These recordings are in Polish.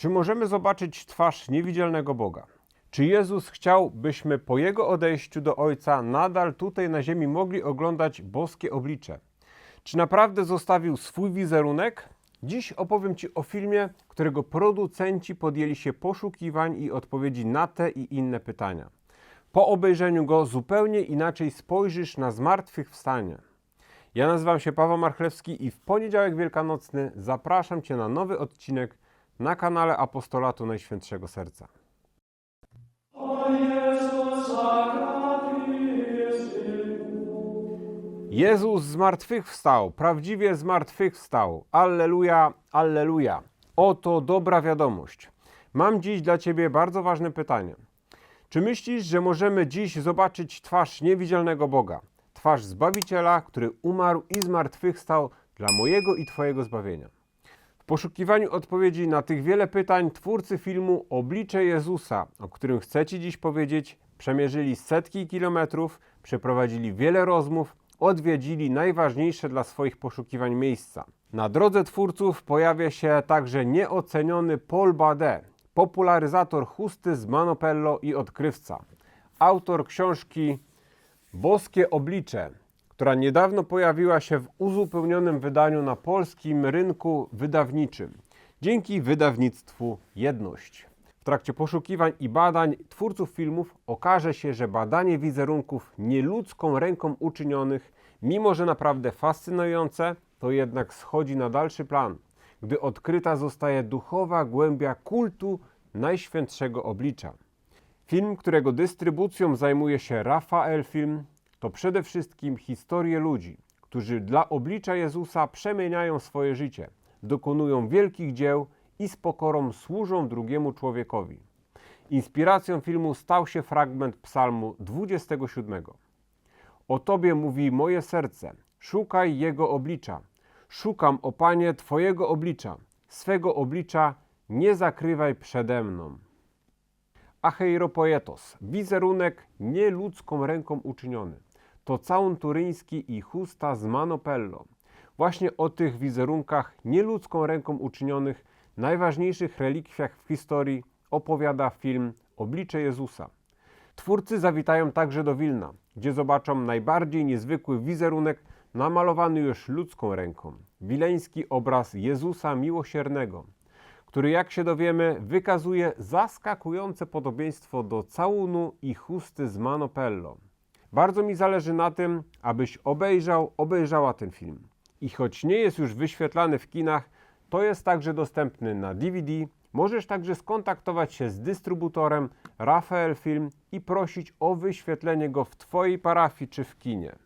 Czy możemy zobaczyć twarz niewidzialnego Boga? Czy Jezus chciał, byśmy po Jego odejściu do Ojca nadal tutaj na ziemi mogli oglądać boskie oblicze? Czy naprawdę zostawił swój wizerunek? Dziś opowiem Ci o filmie, którego producenci podjęli się poszukiwań i odpowiedzi na te i inne pytania. Po obejrzeniu go zupełnie inaczej spojrzysz na zmartwychwstanie. Ja nazywam się Paweł Marchlewski i w poniedziałek wielkanocny zapraszam Cię na nowy odcinek na kanale Apostolatu Najświętszego Serca. Jezus zmartwychwstał, prawdziwie zmartwychwstał. Alleluja, alleluja. Oto dobra wiadomość. Mam dziś dla Ciebie bardzo ważne pytanie. Czy myślisz, że możemy dziś zobaczyć twarz niewidzialnego Boga? Twarz Zbawiciela, który umarł i zmartwychwstał dla mojego i Twojego zbawienia. Poszukiwaniu odpowiedzi na tych wiele pytań twórcy filmu Oblicze Jezusa, o którym chcę Ci dziś powiedzieć, przemierzyli setki kilometrów, przeprowadzili wiele rozmów, odwiedzili najważniejsze dla swoich poszukiwań miejsca. Na drodze twórców pojawia się także nieoceniony Paul Bade, popularyzator chusty z Manopello i odkrywca, autor książki Boskie Oblicze, która niedawno pojawiła się w uzupełnionym wydaniu na polskim rynku wydawniczym dzięki wydawnictwu Jedność. W trakcie poszukiwań i badań twórców filmów okaże się, że badanie wizerunków nieludzką ręką uczynionych, mimo że naprawdę fascynujące, to jednak schodzi na dalszy plan, gdy odkryta zostaje duchowa głębia kultu Najświętszego Oblicza. Film, którego dystrybucją zajmuje się Rafael Film, to przede wszystkim historie ludzi, którzy dla oblicza Jezusa przemieniają swoje życie, dokonują wielkich dzieł i z pokorą służą drugiemu człowiekowi. Inspiracją filmu stał się fragment Psalmu 27. O Tobie mówi moje serce, szukaj Jego oblicza. Szukam, o Panie, Twojego oblicza, swego oblicza nie zakrywaj przede mną. Acheiropoetos, wizerunek nieludzką ręką uczyniony. To całun turyński i chusta z Manopello. Właśnie o tych wizerunkach nieludzką ręką uczynionych, najważniejszych relikwiach w historii opowiada film Oblicze Jezusa. Twórcy zawitają także do Wilna, gdzie zobaczą najbardziej niezwykły wizerunek namalowany już ludzką ręką. Wileński obraz Jezusa Miłosiernego – który, jak się dowiemy, wykazuje zaskakujące podobieństwo do całunu i chusty z Manopello. Bardzo mi zależy na tym, abyś obejrzał, obejrzała ten film. I choć nie jest już wyświetlany w kinach, to jest także dostępny na DVD. Możesz także skontaktować się z dystrybutorem Rafael Film i prosić o wyświetlenie go w Twojej parafii czy w kinie.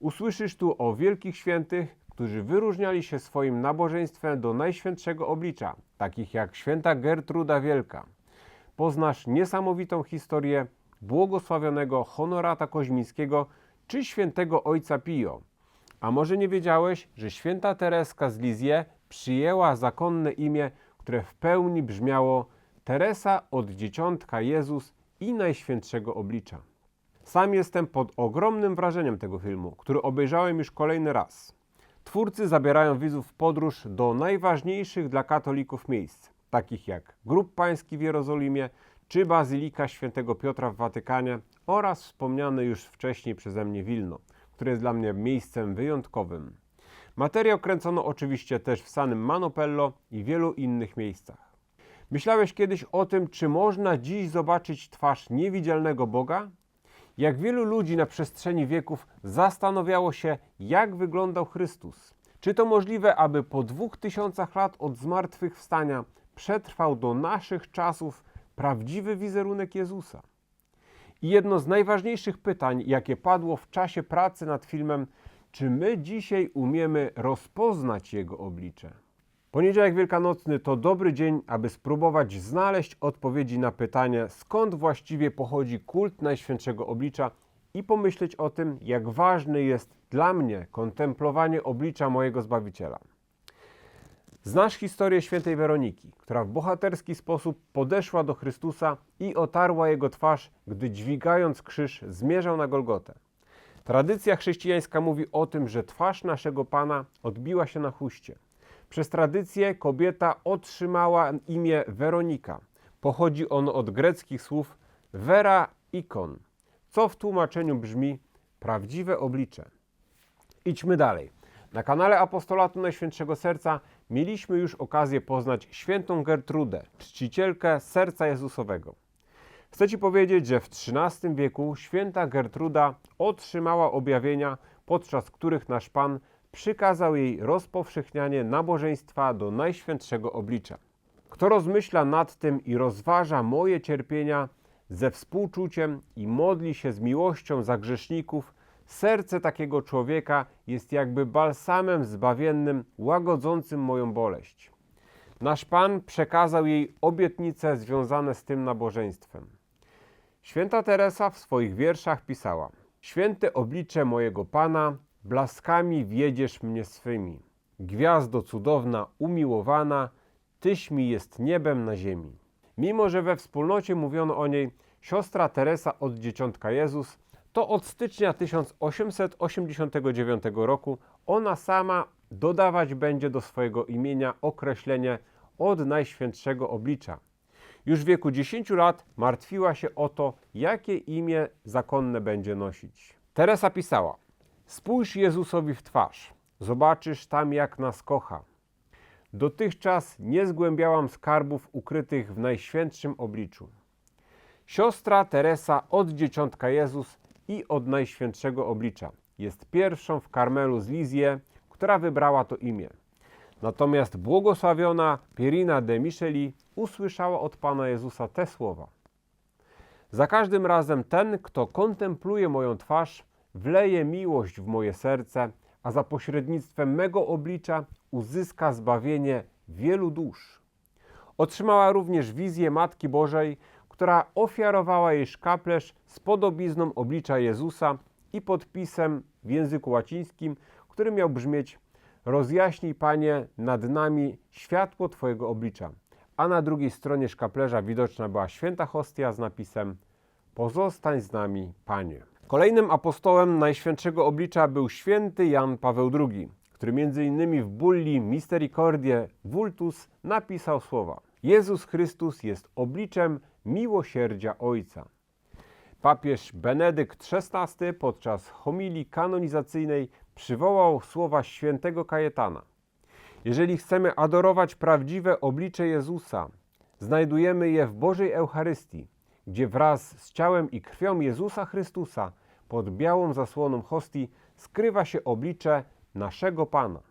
Usłyszysz tu o wielkich świętych, którzy wyróżniali się swoim nabożeństwem do Najświętszego Oblicza, takich jak święta Gertruda Wielka. Poznasz niesamowitą historię błogosławionego Honorata Koźmińskiego czy świętego Ojca Pio. A może nie wiedziałeś, że święta Tereska z Lizie przyjęła zakonne imię, które w pełni brzmiało Teresa od Dzieciątka Jezus i Najświętszego Oblicza. Sam jestem pod ogromnym wrażeniem tego filmu, który obejrzałem już kolejny raz. Twórcy zabierają widzów w podróż do najważniejszych dla katolików miejsc, takich jak Grób Pański w Jerozolimie czy Bazylika Świętego Piotra w Watykanie oraz wspomniane już wcześniej przeze mnie Wilno, które jest dla mnie miejscem wyjątkowym. Materiał kręcono oczywiście też w Sanym Manopello i wielu innych miejscach. Myślałeś kiedyś o tym, czy można dziś zobaczyć twarz niewidzialnego Boga? Jak wielu ludzi na przestrzeni wieków zastanawiało się, jak wyglądał Chrystus. Czy to możliwe, aby po dwóch tysiącach lat od zmartwychwstania przetrwał do naszych czasów prawdziwy wizerunek Jezusa? I jedno z najważniejszych pytań, jakie padło w czasie pracy nad filmem, czy my dzisiaj umiemy rozpoznać Jego oblicze? Poniedziałek Wielkanocny to dobry dzień, aby spróbować znaleźć odpowiedzi na pytanie, skąd właściwie pochodzi kult Najświętszego Oblicza i pomyśleć o tym, jak ważne jest dla mnie kontemplowanie oblicza mojego Zbawiciela. Znasz historię świętej Weroniki, która w bohaterski sposób podeszła do Chrystusa i otarła jego twarz, gdy dźwigając krzyż zmierzał na Golgotę. Tradycja chrześcijańska mówi o tym, że twarz naszego Pana odbiła się na chuście. Przez tradycję kobieta otrzymała imię Weronika. Pochodzi ono od greckich słów vera ikon, co w tłumaczeniu brzmi prawdziwe oblicze. Idźmy dalej. Na kanale Apostolatu Najświętszego Serca mieliśmy już okazję poznać świętą Gertrudę, czcicielkę serca Jezusowego. Chcę Ci powiedzieć, że w XIII wieku święta Gertruda otrzymała objawienia, podczas których nasz Pan przykazał jej rozpowszechnianie nabożeństwa do Najświętszego Oblicza. Kto rozmyśla nad tym i rozważa moje cierpienia ze współczuciem i modli się z miłością za grzeszników, serce takiego człowieka jest jakby balsamem zbawiennym, łagodzącym moją boleść. Nasz Pan przekazał jej obietnice związane z tym nabożeństwem. Święta Teresa w swoich wierszach pisała: Święte oblicze mojego Pana, blaskami wiedziesz mnie swymi. Gwiazdo cudowna, umiłowana, Tyś mi jest niebem na ziemi. Mimo, że we wspólnocie mówiono o niej siostra Teresa od Dzieciątka Jezus, to od stycznia 1889 roku ona sama dodawać będzie do swojego imienia określenie od Najświętszego Oblicza. Już w wieku 10 lat martwiła się o to, jakie imię zakonne będzie nosić. Teresa pisała: Spójrz Jezusowi w twarz, zobaczysz tam, jak nas kocha. Dotychczas nie zgłębiałam skarbów ukrytych w Najświętszym Obliczu. Siostra Teresa od Dzieciątka Jezus i od Najświętszego Oblicza jest pierwszą w Karmelu z Lizie, która wybrała to imię. Natomiast błogosławiona Pierina de Micheli usłyszała od Pana Jezusa te słowa. Za każdym razem ten, kto kontempluje moją twarz, wleje miłość w moje serce, a za pośrednictwem mego oblicza uzyska zbawienie wielu dusz. Otrzymała również wizję Matki Bożej, która ofiarowała jej szkaplerz z podobizną oblicza Jezusa i podpisem w języku łacińskim, który miał brzmieć Rozjaśnij, Panie, nad nami światło Twojego oblicza. A na drugiej stronie szkaplerza widoczna była święta hostia z napisem Pozostań z nami, Panie. Kolejnym apostołem Najświętszego Oblicza był święty Jan Paweł II, który m.in. w bulli Misericordie Vultus napisał słowa Jezus Chrystus jest obliczem miłosierdzia Ojca. Papież Benedykt XVI podczas homilii kanonizacyjnej przywołał słowa świętego Kajetana. Jeżeli chcemy adorować prawdziwe oblicze Jezusa, znajdujemy je w Bożej Eucharystii, gdzie wraz z ciałem i krwią Jezusa Chrystusa pod białą zasłoną hostii skrywa się oblicze naszego Pana.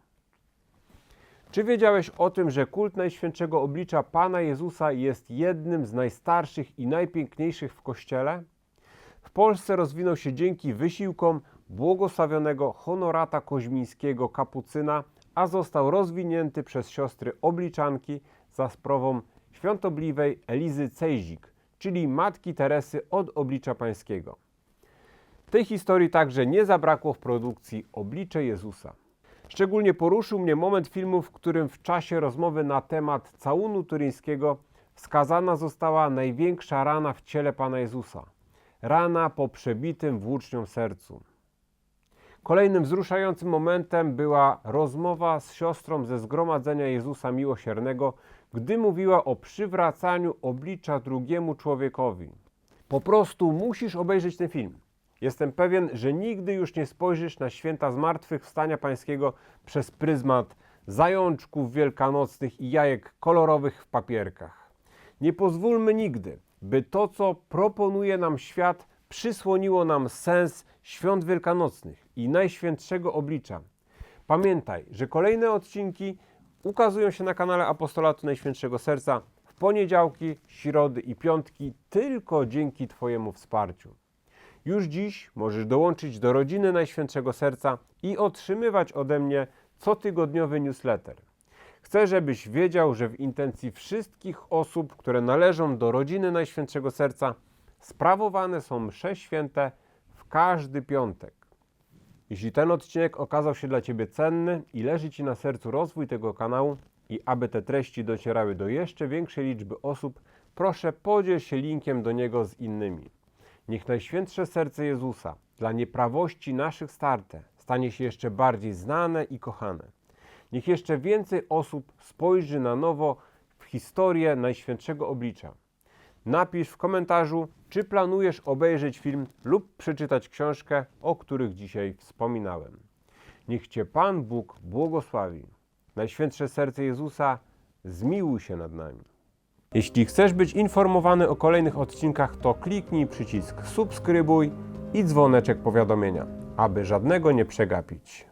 Czy wiedziałeś o tym, że kult Najświętszego Oblicza Pana Jezusa jest jednym z najstarszych i najpiękniejszych w Kościele? W Polsce rozwinął się dzięki wysiłkom błogosławionego Honorata Koźmińskiego kapucyna, a został rozwinięty przez siostry obliczanki za sprawą świątobliwej Elizy Cejzik, czyli matki Teresy od oblicza pańskiego. Tej historii także nie zabrakło w produkcji Oblicze Jezusa. Szczególnie poruszył mnie moment filmu, w którym w czasie rozmowy na temat całunu turyńskiego wskazana została największa rana w ciele Pana Jezusa. Rana po przebitym włócznią sercu. Kolejnym wzruszającym momentem była rozmowa z siostrą ze zgromadzenia Jezusa Miłosiernego, gdy mówiła o przywracaniu oblicza drugiemu człowiekowi. Po prostu musisz obejrzeć ten film. Jestem pewien, że nigdy już nie spojrzysz na święta zmartwychwstania pańskiego przez pryzmat zajączków wielkanocnych i jajek kolorowych w papierkach. Nie pozwólmy nigdy, by to, co proponuje nam świat, przysłoniło nam sens świąt wielkanocnych i najświętszego oblicza. Pamiętaj, że kolejne odcinki ukazują się na kanale Apostolatu Najświętszego Serca w poniedziałki, środy i piątki tylko dzięki Twojemu wsparciu. Już dziś możesz dołączyć do rodziny Najświętszego Serca i otrzymywać ode mnie cotygodniowy newsletter. Chcę, żebyś wiedział, że w intencji wszystkich osób, które należą do rodziny Najświętszego Serca, sprawowane są msze święte w każdy piątek. Jeśli ten odcinek okazał się dla Ciebie cenny i leży Ci na sercu rozwój tego kanału i aby te treści docierały do jeszcze większej liczby osób, proszę podziel się linkiem do niego z innymi. Niech Najświętsze Serce Jezusa dla nieprawości naszych starte stanie się jeszcze bardziej znane i kochane. Niech jeszcze więcej osób spojrzy na nowo w historię Najświętszego Oblicza. Napisz w komentarzu, czy planujesz obejrzeć film lub przeczytać książkę, o których dzisiaj wspominałem. Niech Cię Pan Bóg błogosławi. Najświętsze serce Jezusa, zmiłuj się nad nami. Jeśli chcesz być informowany o kolejnych odcinkach, to kliknij przycisk subskrybuj i dzwoneczek powiadomienia, aby żadnego nie przegapić.